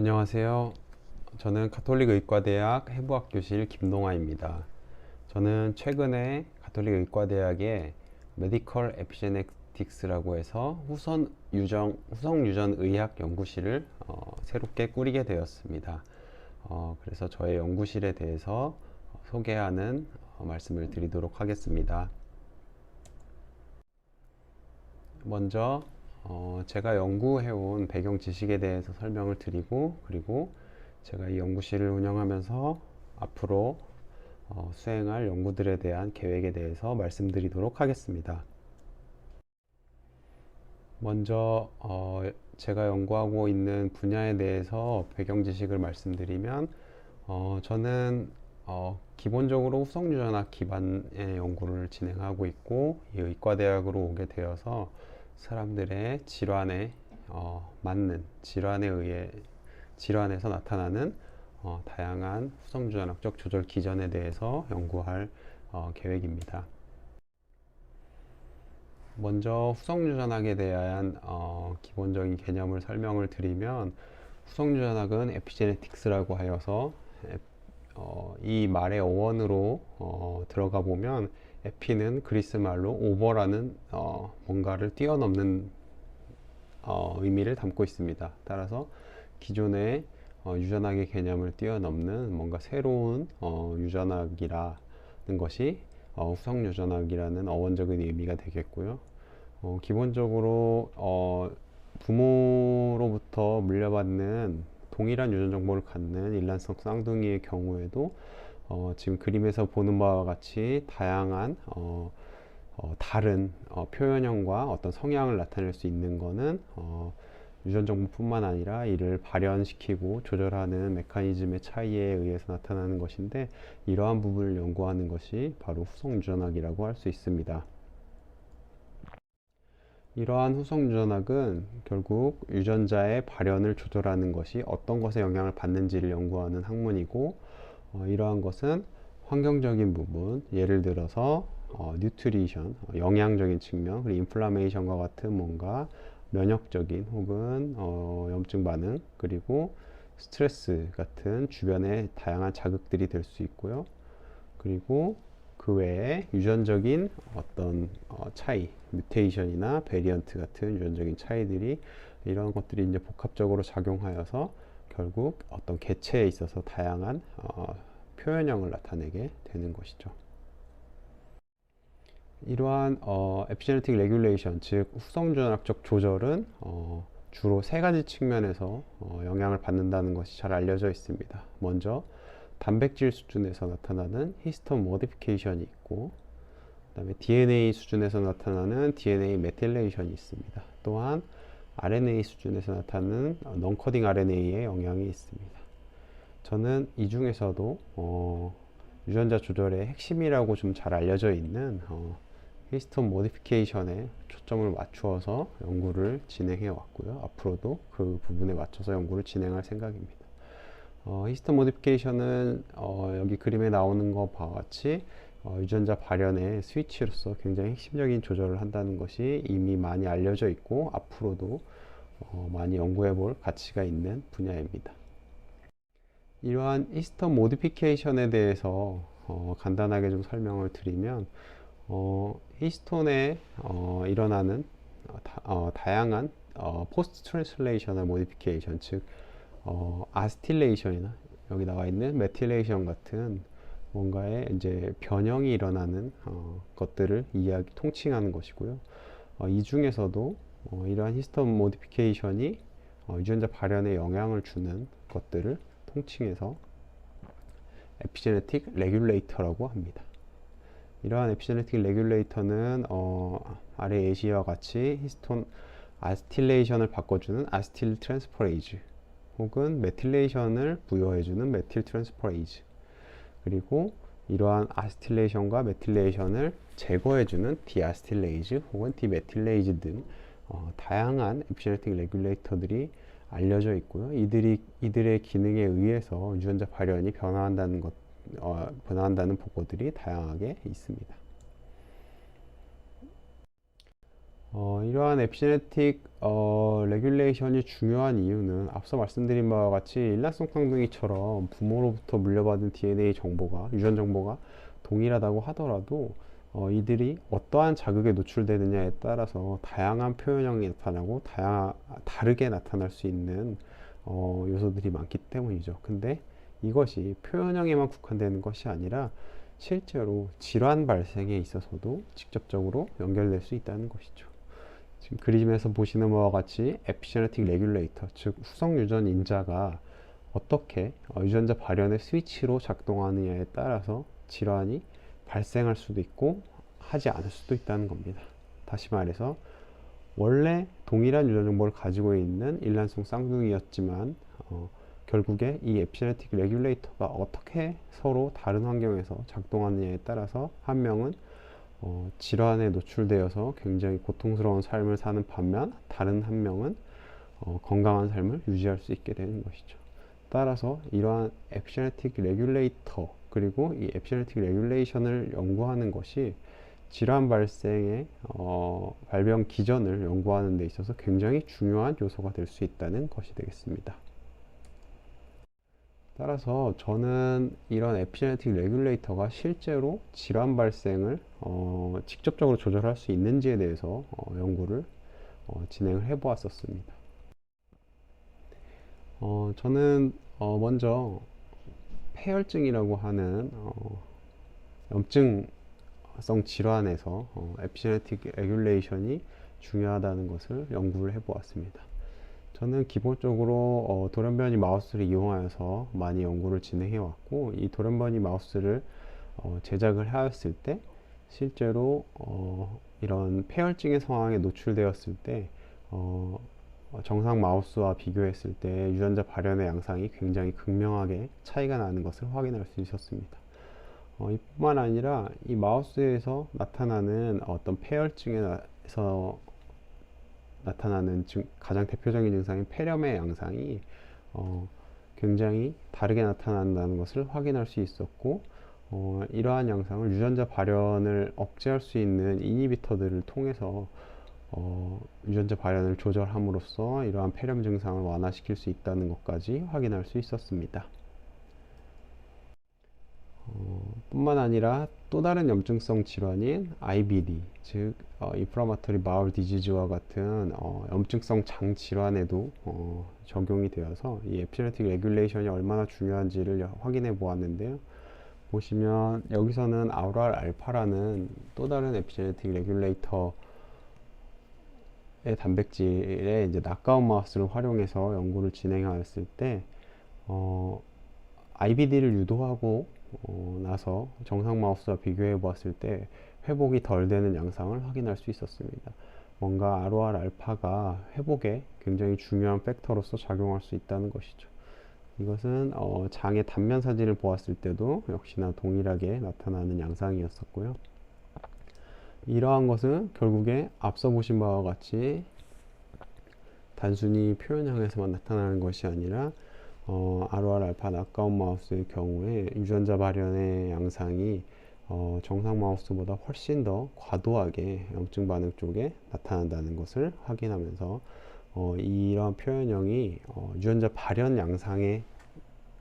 안녕하세요. 저는 가톨릭 의과대학 해부학 교실 김동아입니다. 저는 최근에 가톨릭 의과대학에 메디컬 에피제네틱스라고 해서 후선 유정 후성 유전 의학 연구실을 어, 새롭게 꾸리게 되었습니다. 어, 그래서 저의 연구실에 대해서 소개하는 어, 말씀을 드리도록 하겠습니다. 먼저 어, 제가 연구해온 배경 지식에 대해서 설명을 드리고 그리고 제가 이 연구실을 운영하면서 앞으로 어, 수행할 연구들에 대한 계획에 대해서 말씀드리도록 하겠습니다. 먼저 어, 제가 연구하고 있는 분야에 대해서 배경 지식을 말씀드리면 어, 저는 어, 기본적으로 후성유전학 기반의 연구를 진행하고 있고 이 의과대학으로 오게 되어서 사람들의 질환에 어, 맞는 질환에 의해 질환에서 나타나는 어, 다양한 후성주전학적 조절 기전에 대해서 연구할 어, 계획입니다. 먼저 후성유전학에 대한 어, 기본적인 개념을 설명을 드리면 후성유전학은 에피제네틱스라고 하여서 에, 어, 이 말의 어원으로 어, 들어가 보면 에피는 그리스 말로 오버라는 어, 뭔가를 뛰어넘는 어, 의미를 담고 있습니다. 따라서 기존의 어, 유전학의 개념을 뛰어넘는 뭔가 새로운 어, 유전학이라는 것이 어, 후성 유전학이라는 어원적인 의미가 되겠고요. 어, 기본적으로 어, 부모로부터 물려받는 동일한 유전 정보를 갖는 일란성 쌍둥이의 경우에도 어, 지금 그림에서 보는 바와 같이 다양한 어, 어, 다른 어, 표현형과 어떤 성향을 나타낼 수 있는 것은 어, 유전 정보뿐만 아니라 이를 발현시키고 조절하는 메커니즘의 차이에 의해서 나타나는 것인데 이러한 부분을 연구하는 것이 바로 후성 유전학이라고 할 수 있습니다. 이러한 후성 유전학은 결국 유전자의 발현을 조절하는 것이 어떤 것에 영향을 받는지를 연구하는 학문이고 어, 이러한 것은 환경적인 부분, 예를 들어서 어, 뉴트리션, 어, 영양적인 측면, 그리고 인플라메이션과 같은 뭔가 면역적인 혹은 어, 염증 반응, 그리고 스트레스 같은 주변의 다양한 자극들이 될 수 있고요. 그리고 그 외에 유전적인 어떤 어, 차이, 뮤테이션이나 베리언트 같은 유전적인 차이들이 이런 것들이 이제 복합적으로 작용하여서 결국 어떤 개체에 있어서 다양한 어, 표현형을 나타내게 되는 것이죠. 이러한 어, 에피제네틱 레귤레이션, 즉 후성전학적 조절은 어, 주로 세 가지 측면에서 어, 영향을 받는다는 것이 잘 알려져 있습니다. 먼저 단백질 수준에서 나타나는 히스톤 모디피케이션이 있고 그 다음에 DNA 수준에서 나타나는 DNA 메틸레이션이 있습니다. 또한 RNA 수준에서 나타나는 넌커딩 RNA의 영향이 있습니다. 저는 이 중에서도 어, 유전자 조절의 핵심이라고 좀 잘 알려져 있는 어, 히스톤 모디피케이션에 초점을 맞추어서 연구를 진행해 왔고요. 앞으로도 그 부분에 맞춰서 연구를 진행할 생각입니다. 어, 히스톤 모디피케이션은 어, 여기 그림에 나오는 것과 같이 어, 유전자 발현의 스위치로서 굉장히 핵심적인 조절을 한다는 것이 이미 많이 알려져 있고 앞으로도 어, 많이 연구해 볼 가치가 있는 분야입니다. 이러한 히스톤 모디피케이션에 대해서 어, 간단하게 좀 설명을 드리면 어, 히스톤에 어, 일어나는 어, 다, 양한 포스트 트랜슬레이셔널 모디피케이션 즉 아스틸레이션이나 여기 나와 있는 메틸레이션 같은 뭔가의 이제 변형이 일어나는 어, 것들을 이야기 통칭하는 것이고요. 어, 이 중에서도 어, 이러한 히스톤 모디피케이션이 어, 유전자 발현에 영향을 주는 것들을 통칭해서 에피제네틱 레귤레이터라고 합니다. 이러한 에피제네틱 레귤레이터는 어, 아래 예시와 같이 히스톤 아스틸레이션을 바꿔주는 아스틸 트랜스퍼레이즈 혹은 메틸레이션을 부여해주는 메틸 트랜스퍼레이즈 그리고 이러한 아스틸레이션과 메틸레이션을 제거해주는 디아스틸레이즈 혹은 디메틸레이즈 등 어, 다양한 에피제네틱 레귤레이터들이 알려져 있고요. 이들이 이들의 기능에 의해서 유전자 발현이 변화한다는 것, 어, 변화한다는 보고들이 다양하게 있습니다. 어, 이러한 에피제네틱 어, 레귤레이션이 중요한 이유는 앞서 말씀드린 바와 같이 일란성 쌍둥이처럼 부모로부터 물려받은 DNA 정보가 유전 정보가 동일하다고 하더라도 어, 이들이 어떠한 자극에 노출되느냐에 따라서 다양한 표현형이 나타나고 다양 다르게 나타날 수 있는 어, 요소들이 많기 때문이죠. 근데 이것이 표현형에만 국한되는 것이 아니라 실제로 질환 발생에 있어서도 직접적으로 연결될 수 있다는 것이죠. 지금 그림에서 보시는 바와 같이 에피제네틱 레귤레이터, 즉 후성 유전 인자가 어떻게 어, 유전자 발현의 스위치로 작동하느냐에 따라서 질환이 발생할 수도 있고 하지 않을 수도 있다는 겁니다. 다시 말해서 원래 동일한 유전 정보를 가지고 있는 일란성 쌍둥이였지만 어, 결국에 이 에피제네틱 레귤레이터가 어떻게 서로 다른 환경에서 작동하느냐에 따라서 한 명은 어, 질환에 노출되어서 굉장히 고통스러운 삶을 사는 반면 다른 한 명은 어, 건강한 삶을 유지할 수 있게 되는 것이죠. 따라서 이러한 에피제네틱 레귤레이터 그리고 이 에피제네틱 레귤레이션을 연구하는 것이 질환 발생의 어, 발병 기전을 연구하는 데 있어서 굉장히 중요한 요소가 될 수 있다는 것이 되겠습니다. 따라서 저는 이런 에피제네틱 레귤레이터가 실제로 질환 발생을 어, 직접적으로 조절할 수 있는지에 대해서 어, 연구를 어, 진행을 해 보았었습니다. 어, 저는 어, 먼저 폐혈증이라고 하는 어, 염증성 질환에서 어, 에피제네틱 레귤레이션이 중요하다는 것을 연구를 해 보았습니다. 저는 기본적으로 어, 돌연변이 마우스를 이용하여서 많이 연구를 진행해 왔고 이 돌연변이 마우스를 어, 제작을 하였을 때 실제로 어, 이런 폐혈증의 상황에 노출되었을 때 어, 정상 마우스와 비교했을 때 유전자 발현의 양상이 굉장히 극명하게 차이가 나는 것을 확인할 수 있었습니다. 어, 이뿐만 아니라 이 마우스에서 나타나는 어떤 폐혈증에서 나타나는 증, 가장 대표적인 증상인 폐렴의 양상이 어, 굉장히 다르게 나타난다는 것을 확인할 수 있었고 어, 이러한 양상을 유전자 발현을 억제할 수 있는 이니비터들을 통해서 어, 유전자 발현을 조절함으로써 이러한 폐렴 증상을 완화시킬 수 있다는 것까지 확인할 수 있었습니다. 어, 뿐만 아니라 또 다른 염증성 질환인 IBD, 즉 어, 인플라마토리 바울 디지즈와 같은 어, 염증성 장 질환에도 어, 적용이 되어서 이 에피제네틱 레귤레이션이 얼마나 중요한지를 확인해 보았는데요. 보시면 여기서는 아우랄 알파라는 또 다른 에피제네틱 레귤레이터의 단백질에 이제 낙가운 마우스를 활용해서 연구를 진행하였을 때 어, IBD를 유도하고 어, 나서 정상 마우스와 비교해 보았을 때 회복이 덜 되는 양상을 확인할 수 있었습니다. 뭔가 ROR 알파가 회복에 굉장히 중요한 팩터로서 작용할 수 있다는 것이죠. 이것은 어, 장의 단면 사진을 보았을 때도 역시나 동일하게 나타나는 양상이었었고요. 이러한 것은 결국에 앞서 보신 바와 같이 단순히 표현형에서만 나타나는 것이 아니라 어, ROR 알파 낙가운 마우스의 경우에 유전자 발현의 양상이 어, 정상 마우스보다 훨씬 더 과도하게 염증 반응 쪽에 나타난다는 것을 확인하면서 어, 이런 표현형이 어, 유전자 발현 양상에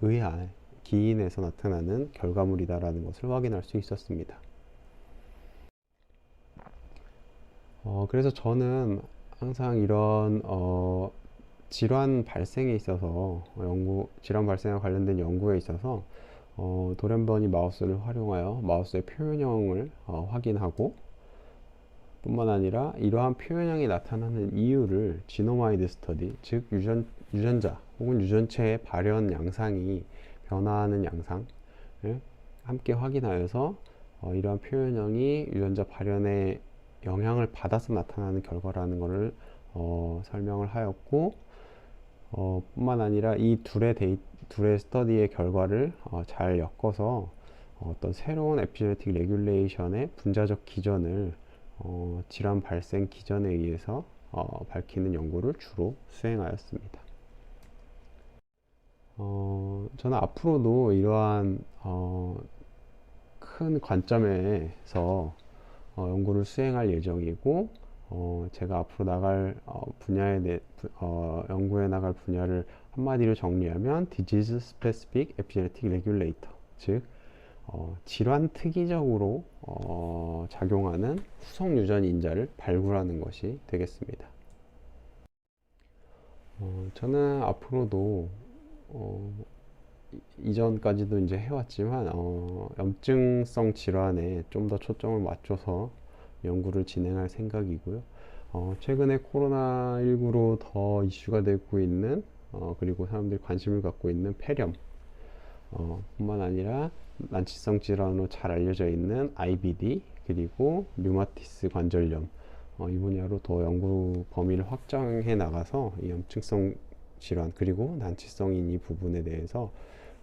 의한 기인에서 나타나는 결과물이다라는 것을 확인할 수 있었습니다. 어, 그래서 저는 항상 이런 어, 질환 발생에 있어서 연구 질환 발생과 관련된 연구에 있어서 어, 돌연변이 마우스를 활용하여 마우스의 표현형을 어, 확인하고 뿐만 아니라 이러한 표현형이 나타나는 이유를 지노마이드 스터디 즉 유전, 유전자 혹은 유전체의 발현 양상이 변화하는 양상을 함께 확인하여서 어, 이러한 표현형이 유전자 발현에 영향을 받아서 나타나는 결과라는 것을 어, 설명을 하였고 어, 뿐만 아니라 이 둘의 데이, 둘의 스터디의 결과를 어, 잘 엮어서 어떤 새로운 에피제네틱 레귤레이션의 분자적 기전을 어, 질환 발생 기전에 의해서 어, 밝히는 연구를 주로 수행하였습니다. 어, 저는 앞으로도 이러한 어, 큰 관점에서 어, 연구를 수행할 예정이고 어, 제가 앞으로 나갈 어, 분야에 대, 부- 어, 연구해 나갈 분야를 한마디로 정리하면 Disease Specific Epigenetic Regulator, 즉 어, 질환 특이적으로 어, 작용하는 후속 유전 인자를 발굴하는 것이 되겠습니다. 어, 저는 앞으로도 어, 이- 이전까지도 이제 해왔지만 어, 염증성 질환에 좀 더 초점을 맞춰서 연구를 진행할 생각이고요. 어, 최근에 코로나19로 더 이슈가 되고 있는 어, 그리고 사람들이 관심을 갖고 있는 폐렴 어, 뿐만 아니라 난치성 질환으로 잘 알려져 있는 IBD 그리고 류마티스 관절염 어, 이 분야로 더 연구 범위를 확장해 나가서 이 염증성 질환 그리고 난치성인 이 부분에 대해서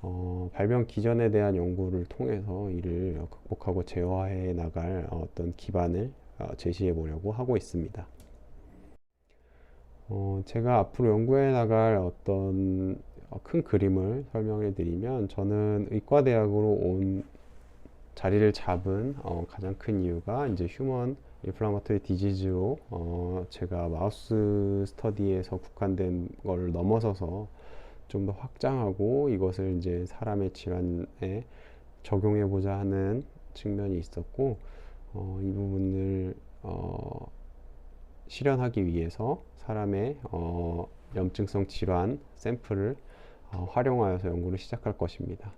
어, 발병 기전에 대한 연구를 통해서 이를 극복하고 제어해 나갈 어떤 기반을 어, 제시해 보려고 하고 있습니다. 어, 제가 앞으로 연구해 나갈 어떤 어, 큰 그림을 설명해 드리면 저는 의과대학으로 온 자리를 잡은 어, 가장 큰 이유가 이제 휴먼 인플라마토리 디지즈로 어, 제가 마우스 스터디에서 국한된 걸 넘어서서 좀 더 확장하고 이것을 이제 사람의 질환에 적용해 보자 하는 측면이 있었고 어, 이 부분을 어, 실현하기 위해서 사람의 어, 염증성 질환 샘플을 어, 활용하여서 연구를 시작할 것입니다.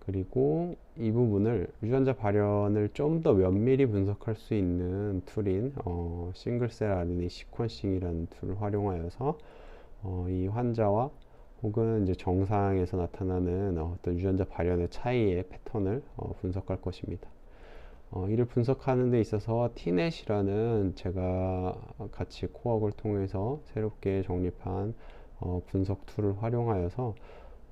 그리고 이 부분을 유전자 발현을 좀 더 면밀히 분석할 수 있는 툴인 어, 싱글셀 RNA 시퀀싱이라는 툴을 활용하여서 어, 이 환자와 혹은 이제 정상에서 나타나는 어떤 유전자 발현의 차이의 패턴을 어, 분석할 것입니다. 어, 이를 분석하는 데 있어서 티넷이라는 제가 같이 코어를 통해서 새롭게 정립한 어, 분석 툴을 활용하여서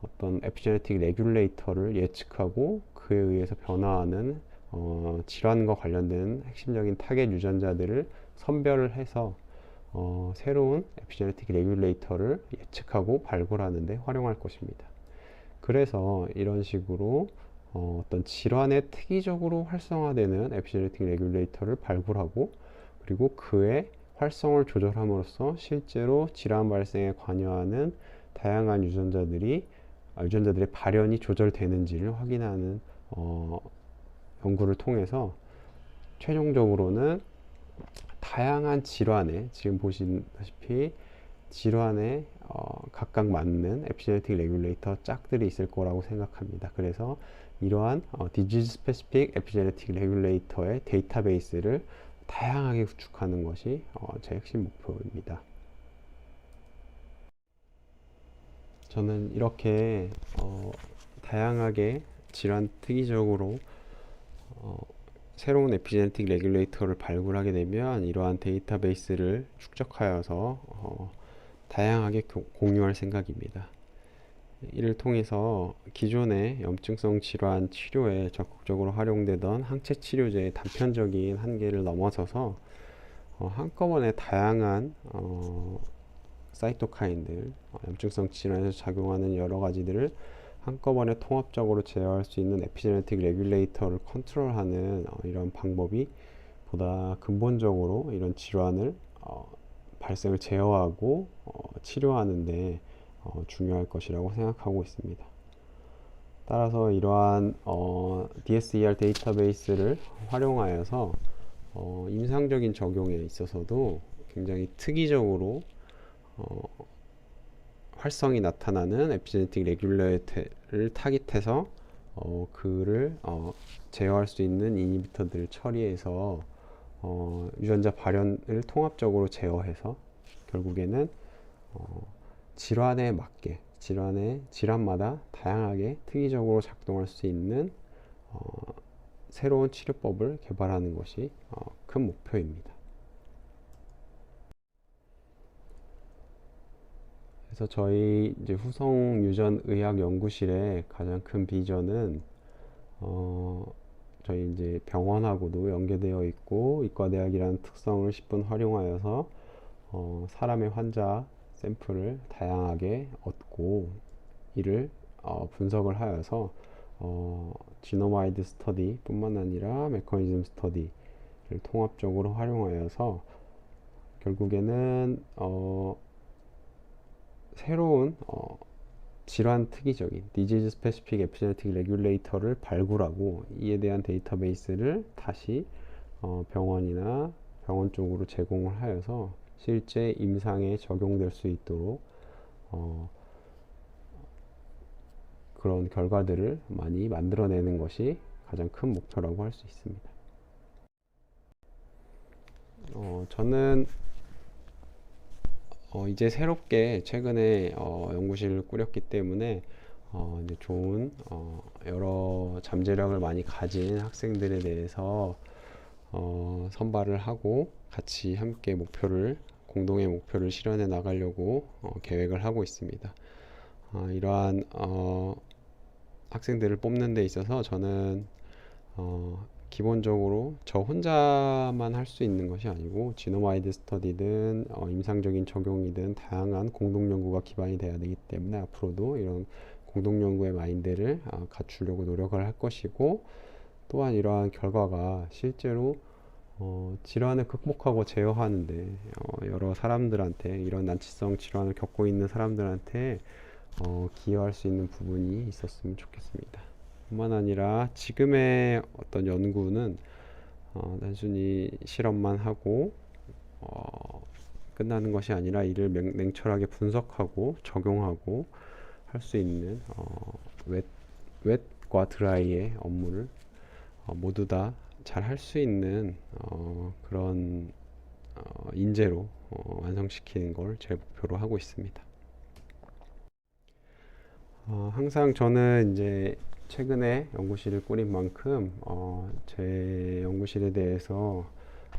어떤 에피제네틱 레귤레이터를 예측하고 그에 의해서 변화하는 어, 질환과 관련된 핵심적인 타겟 유전자들을 선별을 해서 어, 새로운 에피제네틱 레귤레이터를 예측하고 발굴하는 데 활용할 것입니다. 그래서 이런 식으로 어, 떤 질환에 특이적으로 활성화되는 에피제네틱 레귤레이터를 발굴하고 그리고 그의 활성을 조절함으로써 실제로 질환 발생에 관여하는 다양한 유전자들이 아, 유전자들의 발현이 조절되는지를 확인하는 어, 연구를 통해서 최종적으로는 다양한 질환에 지금 보시다시피 질환에 어, 각각 맞는 에피제네틱 레귤레이터 짝들이 있을 거라고 생각합니다. 그래서 이러한 어, 디지즈 스페시픽 에피제네틱 레귤레이터의 데이터베이스를 다양하게 구축하는 것이 어, 제 핵심 목표입니다. 저는 이렇게 어, 다양하게 질환 특이적으로 어, 새로운 에피제네틱 레귤레이터를 발굴하게 되면 이러한 데이터베이스를 축적하여서 어, 다양하게 교- 공유할 생각입니다. 이를 통해서 기존의 염증성 질환 치료에 적극적으로 활용되던 항체 치료제의 단편적인 한계를 넘어서서 어, 한꺼번에 다양한 어, 사이토카인들, 어, 염증성 질환에서 작용하는 여러 가지들을 한꺼번에 통합적으로 제어할 수 있는 에피제네틱 레귤레이터를 컨트롤하는 어, 이런 방법이 보다 근본적으로 이런 질환을 어, 발생을 제어하고 어, 치료하는데 어, 중요할 것이라고 생각하고 있습니다. 따라서 이러한 어, DSER 데이터베이스를 활용하여서 어, 임상적인 적용에 있어서도 굉장히 특이적으로 어, 활성이 나타나는 에피제네틱 레귤레이터를 타깃해서 어, 그를 어, 제어할 수 있는 이니비터들을 처리해서 어, 유전자 발현을 통합적으로 제어해서 결국에는 어, 질환에 맞게 질환의 질환마다 다양하게 특이적으로 작동할 수 있는 어, 새로운 치료법을 개발하는 것이 어, 큰 목표입니다. 그래서 저희 이제 후성 유전 의학 연구실의 가장 큰 비전은 어, 저희 이제 병원하고도 연계되어 있고 이과대학이라는 특성을 10분 활용하여서 어, 사람의 환자 샘플을 다양하게 얻고 이를 어, 분석을 하여서 어, 지노마이드 스터디 뿐만 아니라 메커니즘 스터디를 통합적으로 활용하여서 결국에는 어, 새로운 어, 질환 특이적인 disease specific epigenetic regulator를 발굴하고 이에 대한 데이터베이스를 다시 어, 병원이나 병원 쪽으로 제공을 하여서 실제 임상에 적용될 수 있도록 어, 그런 결과들을 많이 만들어내는 것이 가장 큰 목표라고 할 수 있습니다. 어, 저는 어, 이제 새롭게 최근에 어, 연구실을 꾸렸기 때문에 어, 이제 좋은 어, 여러 잠재력을 많이 가진 학생들에 대해서 어, 선발을 하고 같이 함께 목표를 공동의 목표를 실현해 나가려고 어, 계획을 하고 있습니다. 어, 이러한 어, 학생들을 뽑는 데 있어서 저는 어, 기본적으로 저 혼자만 할 수 있는 것이 아니고 지노마이드 스터디든 어, 임상적인 적용이든 다양한 공동 연구가 기반이 돼야 되기 때문에 앞으로도 이런 공동 연구의 마인드를 어, 갖추려고 노력을 할 것이고 또한 이러한 결과가 실제로 어, 질환을 극복하고 제어하는데 어, 여러 사람들한테 이런 난치성 질환을 겪고 있는 사람들한테 어, 기여할 수 있는 부분이 있었으면 좋겠습니다. 뿐만 아니라 지금의 어떤 연구는 어, 단순히 실험만 하고 어, 끝나는 것이 아니라 이를 맹, 냉철하게 분석하고 적용하고 할 수 있는 어, 웹, 웹과 드라이의 업무를 어, 모두 다 잘 할 수 있는 어, 그런 어, 인재로 어, 완성시키는 걸 제 목표로 하고 있습니다. 어, 항상 저는 이제 최근에 연구실을 꾸린 만큼 어, 제 연구실에 대해서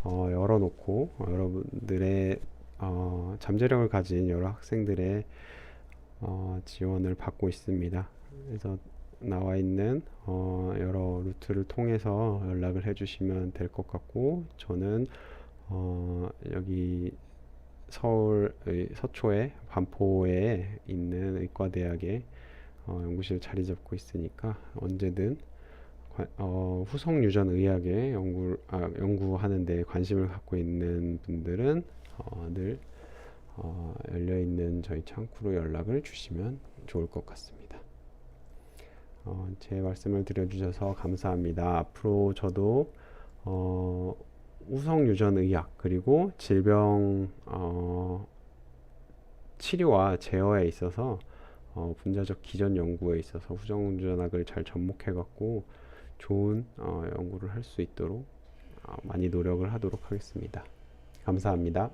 어, 열어놓고 어, 여러분들의 어, 잠재력을 가진 여러 학생들의 어, 지원을 받고 있습니다. 그래서 나와 있는 어, 여러 루트를 통해서 연락을 해주시면 될 것 같고 저는 어, 여기 서울 의 서초의 반포에 있는 의과대학에 어, 연구실 자리 잡고 있으니까 언제든 관- 어, 후속 유전 의학에 연구 아, 연구하는 데 관심을 갖고 있는 분들은 어, 늘 어, 열려 있는 저희 창구로 연락을 주시면 좋을 것 같습니다. 어, 제 말씀을 들어주셔서 감사합니다. 앞으로 저도 어, 우성 유전 의학 그리고 질병 어, 치료와 제어에 있어서 어, 분자적 기전 연구에 있어서 후정유전학을 잘 접목해 갖고 좋은 어, 연구를 할 수 있도록 어, 많이 노력을 하도록 하겠습니다. 감사합니다.